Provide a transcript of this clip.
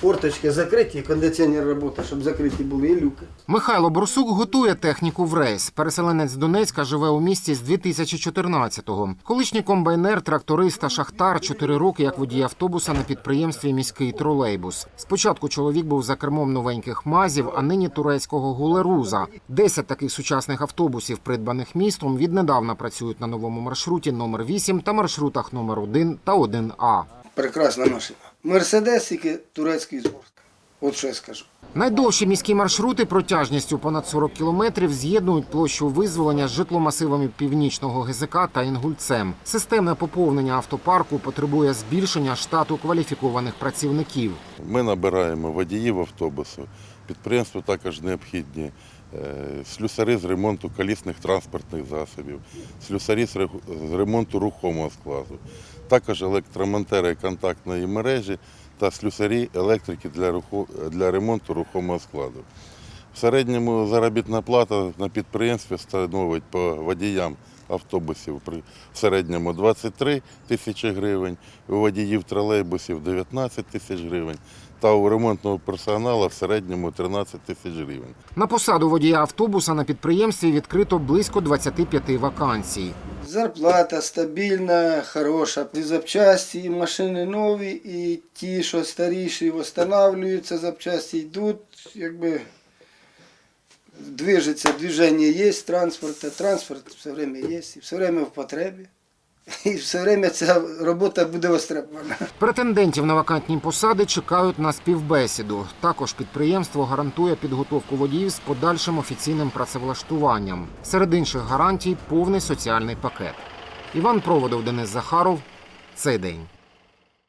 Форточки закриті, кондиціонер працює, щоб закриті були і люки. Михайло Борсук готує техніку в рейс. Переселенець Донецька живе у місті з 2014-го. Колишній комбайнер, тракторист та шахтар, чотири роки як водій автобуса на підприємстві міський тролейбус. Спочатку чоловік був за кермом новеньких мазів, а нині турецького гулеруза. Десять таких сучасних автобусів, придбаних містом, віднедавна працюють на новому маршруті номер 8 та маршрутах номер 1 та 1А. Прекрасна машина. Мерседес, тільки турецький зборка. От що я скажу. Найдовші міські маршрути протяжністю понад 40 кілометрів з'єднують площу визволення з житломасивами північного ГЗК та Інгульцем. Системне поповнення автопарку потребує збільшення штату кваліфікованих працівників. Ми набираємо водіїв автобусу. Підприємству також необхідні е, слюсари з ремонту колісних транспортних засобів, слюсарі з ре- з ремонту рухомого складу, також електромонтери контактної мережі та слюсарі електрики для, руху- для ремонту рухомого складу. В середньому заробітна плата на підприємстві становить по водіям автобусів в середньому 23 тисячі гривень, у водіїв тролейбусів 19 тисяч гривень та у ремонтного персоналу в середньому 13 тисяч гривень. На посаду водія автобуса на підприємстві відкрито близько 25 вакансій. Зарплата стабільна, хороша. І запчасті, і машини нові, і ті, що старіші, встановлюються, запчасті йдуть, якби движеться, движення є, транспорт, транспорт все время є, і все время в потребі. І все время ця робота буде востребована. Претендентів на вакантні посади чекають на співбесіду. Також підприємство гарантує підготовку водіїв з подальшим офіційним працевлаштуванням. Серед інших гарантій повний соціальний пакет. Іван Проводов, Денис Захаров. Цей день.